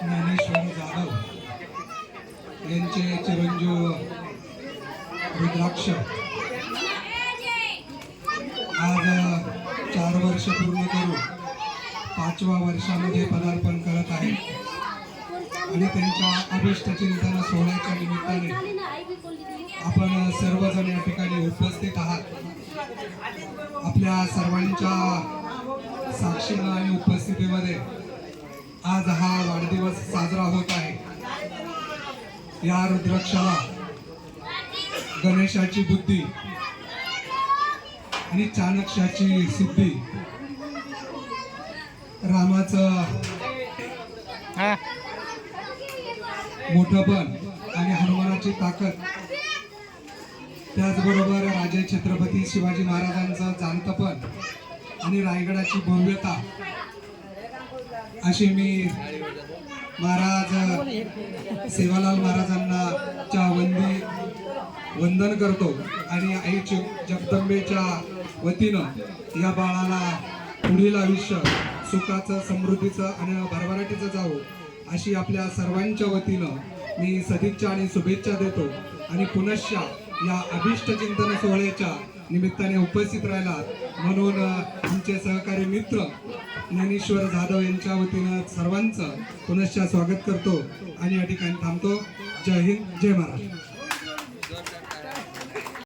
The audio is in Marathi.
ज्ञानेश्वर जाधव यांचे चिरंजीव रुद्राक्ष. आज चार वर्ष पूर्ण करून पाचव्या वर्षामध्ये पदार्पण करत आहे आणि त्यांच्या अभिष्ट चिंतन सोहळ्याच्या निमित्ताने आपण सर्वजण या ठिकाणी उपस्थित आहात. आपल्या सर्वांच्या साक्षीनं आणि उपस्थितीमध्ये आज हा वाढदिवस साजरा होत आहे. या रुद्राक्षाला गणेशाची बुद्धी आणि चाणक्याची सिद्धी. रामाचं हा. मोठंपण आणि हनुमानाची ताकद. त्याचबरोबर राजे छत्रपती शिवाजी महाराजांचं जाणतपण आणि रायगडाची भव्यता. अशी मी महाराज सेवालाल महाराजांना च्या वंदी वंदन करतो. आणि आई जगदंबेच्या वतीनं या बाळाला पुढील आयुष्य सुखाचं समृद्धीचं आणि भरभराटीचं जावो अशी आपल्या सर्वांच्या वतीनं मी सदिच्छा आणि शुभेच्छा देतो. आणि पुनश्च या अभिष्ट चिंतन सोहळ्याच्या निमित्ताने उपस्थित राहिलात म्हणून आमचे सहकारी मित्र ज्ञानेश्वर जाधव यांच्या वतीनं सर्वांचं पुनश्च स्वागत करतो आणि या ठिकाणी थांबतो. जय हिंद जय महाराष्ट्र.